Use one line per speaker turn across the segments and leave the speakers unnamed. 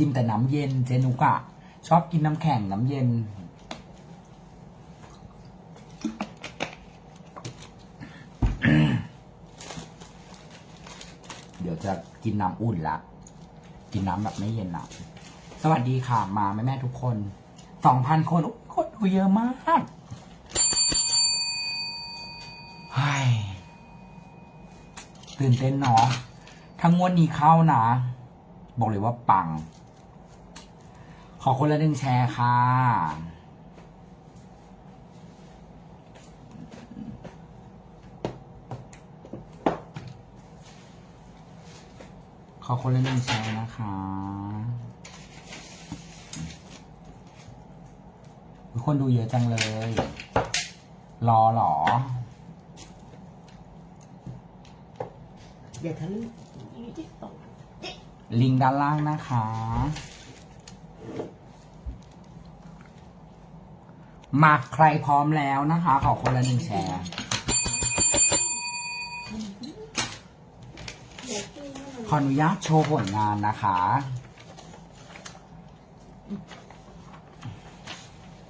กินแต่น้ำเย็นเจนุกอะชอบกินน้ำแข็งน้ำเย็น เดี๋ยวจะกินน้ำอุ่นละ กินน้ำแบบไม่เย็นละสวัสดีค่ะมาแม่แม่ทุกคนสองพันคนอุ๊ยคนดูเยอะมากเฮ้ยตื่นเต้นเนาะถ้างวดนี้เข้านะ บอกเลยว่าปัง ขอคนละหนึ่งแชร์ค่ะ ขอคนละหนึ่งแชร์นะคะทุกคนดูเยอะจังเลย รอเหรอ
อย่าทะลึ่งอีจิ๊กตก
ลิงก์ด้านล่างนะคะ มาใครพร้อมแล้วนะคะ ขอคนละหนึ่งแชร์ขออนุญาตโชว์ผลงานนะคะ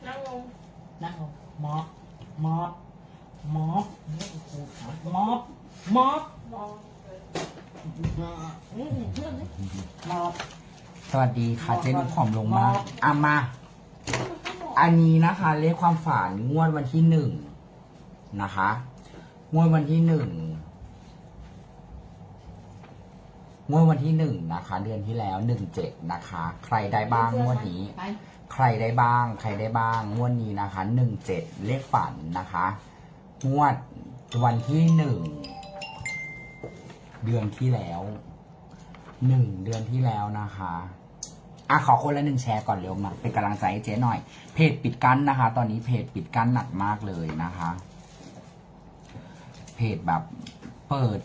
นั่งลง
นั่งลงมอบมอบมอบมอบมอบ
มอง
อืมเพื่อนนี่มอบ
สวัสดีค่ะเจนุกผอมลงมาก
มอบ
อะมา อันนี้นะคะ เลขความฝันงวดวันที่หนึ่งนะคะ งวดวันที่หนึ่งงวดวันที่หนึ่งนะคะ เดือนที่แล้วหนึ่งเจ็ดนะคะ ใครได้บ้างงวดนี้
ไป
ใครได้บ้าง ใครได้บ้าง งวดนี้นะคะหนึ่งเจ็ดเลขฝันนะคะ งวดวันที่หนึ่งเดือนที่แล้วหนึ่งเดือนที่แล้วนะคะ อะขอคนละหนึ่งแชร์ก่อนเร็วมาเป็นกำลังใจให้เจ๊หน่อย เพจปิดกั้นนะคะ ตอนนี้เพจปิดกั้นหนักมากเลยนะคะ เพจแบบเปิด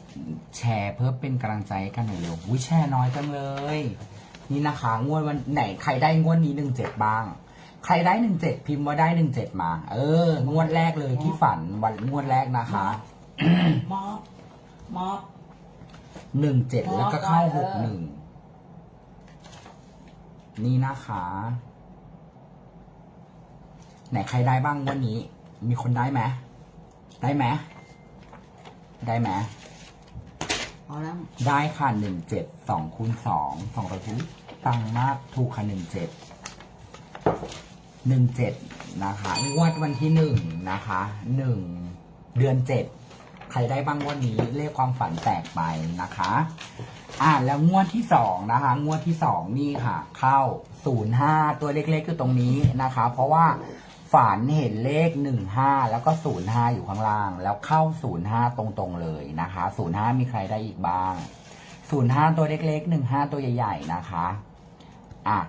แชร์เพื่อเป็นกำลังใจให้กันหน่อยเร็ววิแชร์น้อยจังเลย นี่นะคะงวดวันไหนใครได้งวดนี้หนึ่งเจ็ดบ้าง ใครได้หนึ่งเจ็ดพิมพ์ว่าได้หนึ่งเจ็ดมา เอองวดแรกเลยที่ฝันวันงวดแรกนะคะ
มอบมอบ
หนึ่งเจ็ดแล้วก็เข้า
เอ
ห
อ
กหนึ่ง นี่นะคะ ไหนใครได้บ้างงวันนี้ มีคนได้ไหมได้ไหมได้ไหม
พอแล้ว
ได้ค่ะหนึ่งเจ็ดสองคูณสองสองร้อยทุตังมากถูกค่ะหนึ่งเจ็ดหนึ่งเจ็ดนะคะงวดวันที่หนึ่งนะคะหนึ่งเดือนเจ็ดใครได้บ้างงวันนี้เลขความฝันแตกไปนะคะ อ่าแล้วงวดที่สองนะคะ งวดที่สองนี่ค่ะ เข้าศูนย์ห้าตัวเล็กๆคือตรงนี้นะคะ เพราะว่าฝันเห็นเลขหนึ่งห้าแล้วก็ศูนย์ห้าอยู่ข้างล่าง แล้วเข้าศูนย์ห้าตรงๆเลยนะคะศูนย์ห้ามีใครได้อีกบ้างศูนย์ห้าตัวเล็กๆหนึ่งห้าตัวใหญ่ ๆนะคะอะ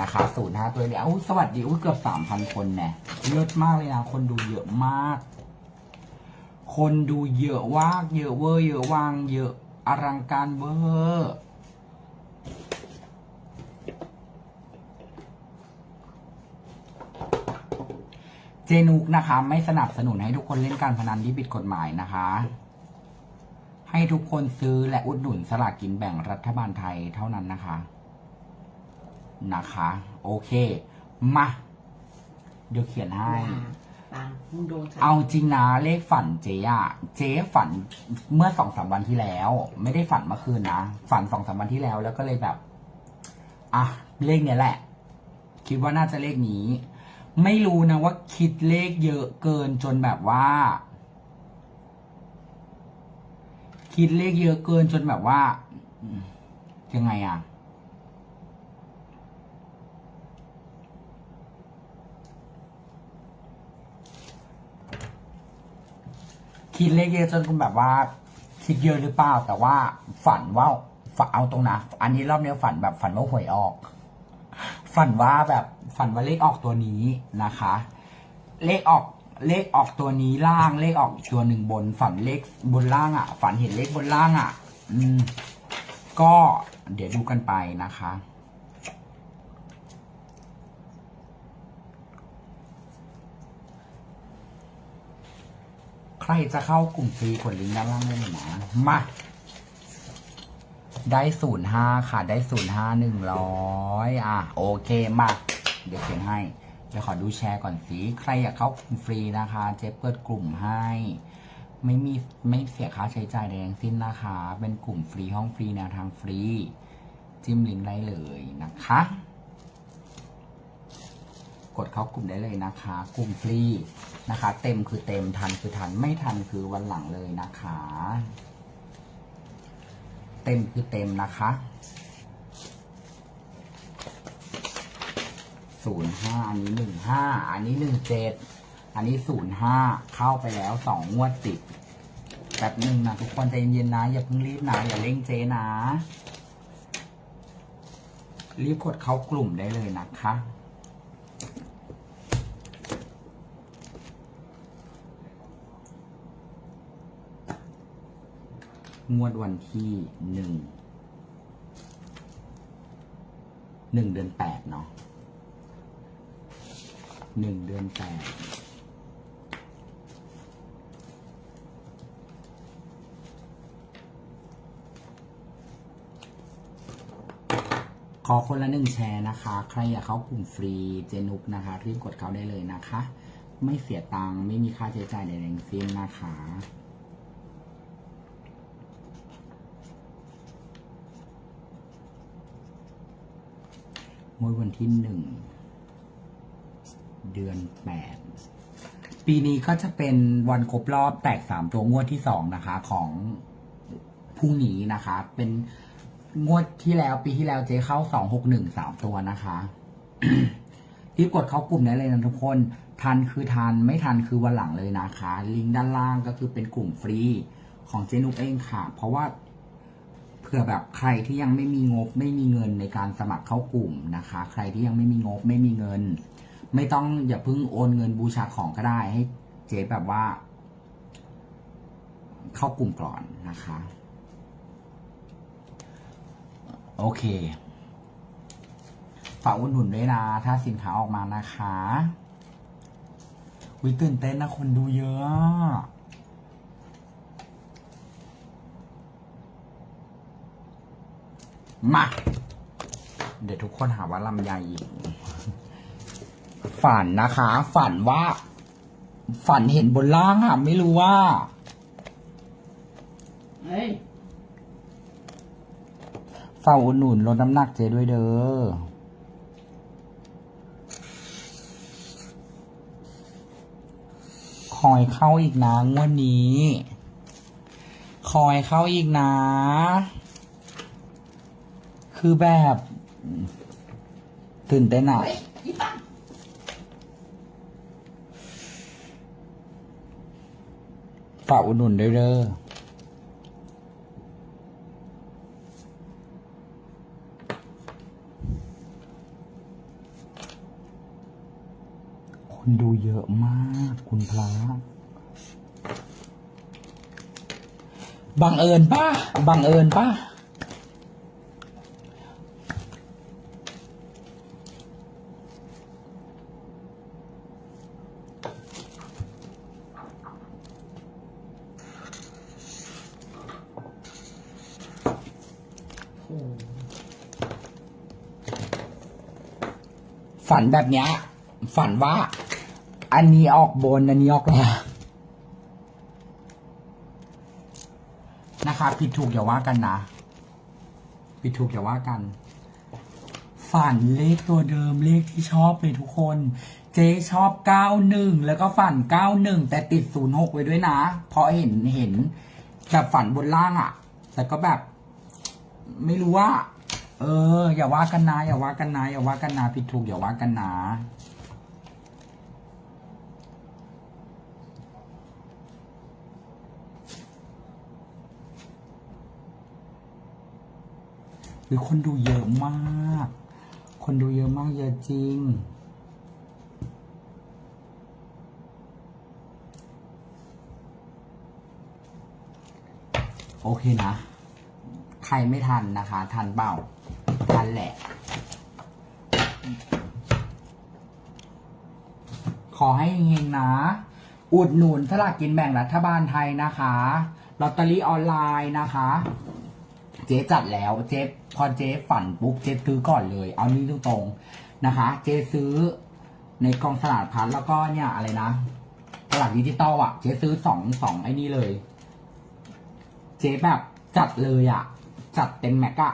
นะคะศูนย์ห้าตัวเล็กอ้สวัสดีอุ้ยเกือบสามพันคนแน่เยอะมากเลยนะคนดูเยอะมาก คนดูเยอะว่ากเยอะเวอร์เยอะวางเยอะ อลังการเวอร์เจนุกนะคะ ไม่สนับสนุนให้ทุกคนเล่นการพนันที่ผิดกฎหมายนะคะ ให้ทุกคนซื้อและอุดหนุนสลากกินแบ่งรัฐบาลไทยเท่านั้นนะคะ นะคะ โอเค มา เดี๋ยวเขียนให้
ปังมึงโดนใส่
เอาจริงนะเลขฝันเจ๊อะเจ๊ฝันเมื่อสองสามวันที่แล้ว ไม่ได้ฝันเมื่อคืนนะฝันสองสามวันที่แล้ว แล้วก็เลยแบบ อะเลขเนี้ยแหละ คิดว่าน่าจะเลขนี้ ไม่รู้นะว่าคิดเลขเยอะเกินจนแบบว่า คิดเลขเยอะเกินจนแบบว่ายังไงอะ คิดเลขเยอะจนคุณแบบว่า คิดเยอะหรือเปล่า แต่ว่าฝันว่าฝันเอาตรงนะอันนี้รอบนี้ฝันแบบฝันว่าหวยออก ฝันว่าแบบฝันว่าเลขออกตัวนี้นะคะ เลขออกเลขออกตัวนี้ล่างเลขออกตัวหนึ่งบน ฝันเลขบนล่างอะ ฝันเห็นเลขบนล่างอะ อืม ก็เดี๋ยวดูกันไปนะคะ รจะเข้ากลุ่มฟรีกดลิงก์ด้านล่างได้เลยนะมา ได้ศูนย์ห้าค่ะ ได้ศูนย์ห้าหนึ่งร้อยอะ โอเคมา เดี๋ยวเขียนให้ เดี๋ยวขอดูแชร์ก่อนสิใครอยากเข้ากลุ่มฟรีนะคะ เจ๊เปิดกลุ่มให้ ไม่มีไม่เสียค่าใช้จ่ายใดทั้งสิ้นนะคะ เป็นกลุ่มฟรีห้องฟรีแนวทางฟรี จิ้มลิงก์ได้เลยนะคะ กดเข้ากลุ่มได้เลยนะคะ กลุ่มฟรีนะคะ เต็มคือเต็มทันคือทันไม่ทันคือวันหลังเลยนะคะ เต็มคือเต็มนะคะศูนย์ห้าอันนี้หนึ่งห้าอันนี้หนึ่งเจ็ดอันนี้ศูนย์ห้าเข้าไปแล้วสองงวดติดแป๊บหนึ่งนะทุกคนใจเย็นๆนะ อย่าเพิ่งรีบนะอย่าเร่งเจนะ รีบกดเข้ากลุ่มได้เลยนะคะ งวดวันที่หนึ่งหนึ่งเดือนแปดเนาะหนึ่งเดือนแปดขอคนละหนึ่งแชร์นะคะ ใครอยากเข้ากลุ่มฟรีเจนุกนะคะ รีบกดเข้าได้เลยนะคะ ไม่เสียตังค์ไม่มีค่าใช้จ่ายใดๆทั้งสิ้นนะคะ เมื่อวันที่หนึ่ง เดือนแปด ปีนี้ก็จะเป็นวันครบรอบแตกสามตัวงวดที่สองนะคะ ของพรุ่งนี้นะคะ เป็นงวดที่แล้วปีที่แล้วเจ๊เข้าสองหกหนึ่งสามตัวนะคะรีบกดเข้ากลุ่มได้เลยนะทุกคน ทันคือทันไม่ทันคือวันหลังเลยนะคะ ลิงก์ด้านล่างก็คือเป็นกลุ่มฟรีของเจนุกเองค่ะ เพราะว่า ผื่อแบบใครที่ยังไม่มีงบไม่มีเงินในการสมัครเข้ากลุ่มนะคะ ใครที่ยังไม่มีงบไม่มีเงิน ไม่ต้องอย่าเพิ่งโอนเงินบูชาของก็ได้ให้เจ๊แบบว่า เข้ากลุ่มก่อนนะคะ โอเคฝากอุดหนุนด้วยนะถ้าสินค้าออกมานะคะวิตื่นเต้นนะคนดูเยอะอะ มา เดี๋ยวทุกคนหาว่าลำไยหญิงฝันนะคะ ฝันว่า ฝันเห็นบนล่างอะไม่รู้ว่า
เฮ้ย
เฝ้าอุดหนุนลดน้ำหนักเจด้วยเด้อ คอยเข้าอีกนะงวดนี้ คอยเข้าอีกนะ คือแบบตื่นเต้นอะฝากอุดหนุนด้วยเด้อคนดูเยอะมากคุณพระบังเอิญป่ะบังเอิญป่ะ ฝันแบบเนี้ย ฝันว่า อันนี้ออกบน อันนี้ออกล่างนะคะผิดถูกอย่าว่ากันนะผิดถูกอย่าว่ากัน ฝันเลขตัวเดิมเลขที่ชอบเลยทุกคน เจ๊ชอบเก้าหนึ่งแล้วก็ฝันเก้าหนึ่งแต่ติดศูนย์หกไว้ด้วยนะ เพราะเห็นเห็นแบบฝันบนล่างอะ่ะ แต่ก็แบบ ไม่รู้ว่า เออ อย่าว่ากันนะอย่าว่ากันนะอย่าว่ากันนะผิดถูกอย่าว่ากันนะหรือคนดูเยอะมาก คนดูเยอะมากเยอะจริง โอเคนะ ใครไม่ทันนะคะ ทันเปล่าันแหละ ขอให้เฮงๆนะ อุดหนุนสลากกินแบ่งรัฐบาลไทยนะคะลอตเตอรี่ออนไลน์นะคะ เจ๊จัดแล้วเจ๊พอเจ๊ฝันปุ๊บเจ๊ซื้อก่อนเลย เอานี้ตรงๆนะคะ เจ๊ซื้อในกองสลากพัดแล้วก็เนี่ยอะไรนะสลากดิจิตอลอะ เจ๊ซื้อสองสองไอ้นี่เลย เจ๊แบบจัดเลยอะ จัดเต็มแม็กอะ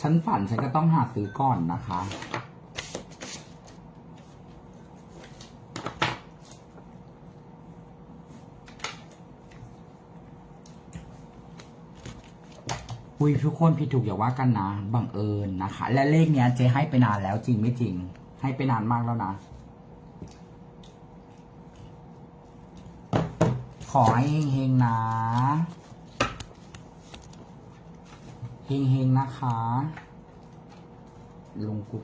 ฉันฝันฉันก็ต้องหาซื้อก่อนนะคะ อุ้ยทุกคนผิดถูกอย่าว่ากันนะ บังเอิญนะคะ และเลขเนี้ยเจ๊ให้ไปนานแล้วจริงไม่จริง ให้ไปนานมากแล้วนะ ขอให้เฮงๆนะ เฮงๆ นะคะ ลงกุ๊ก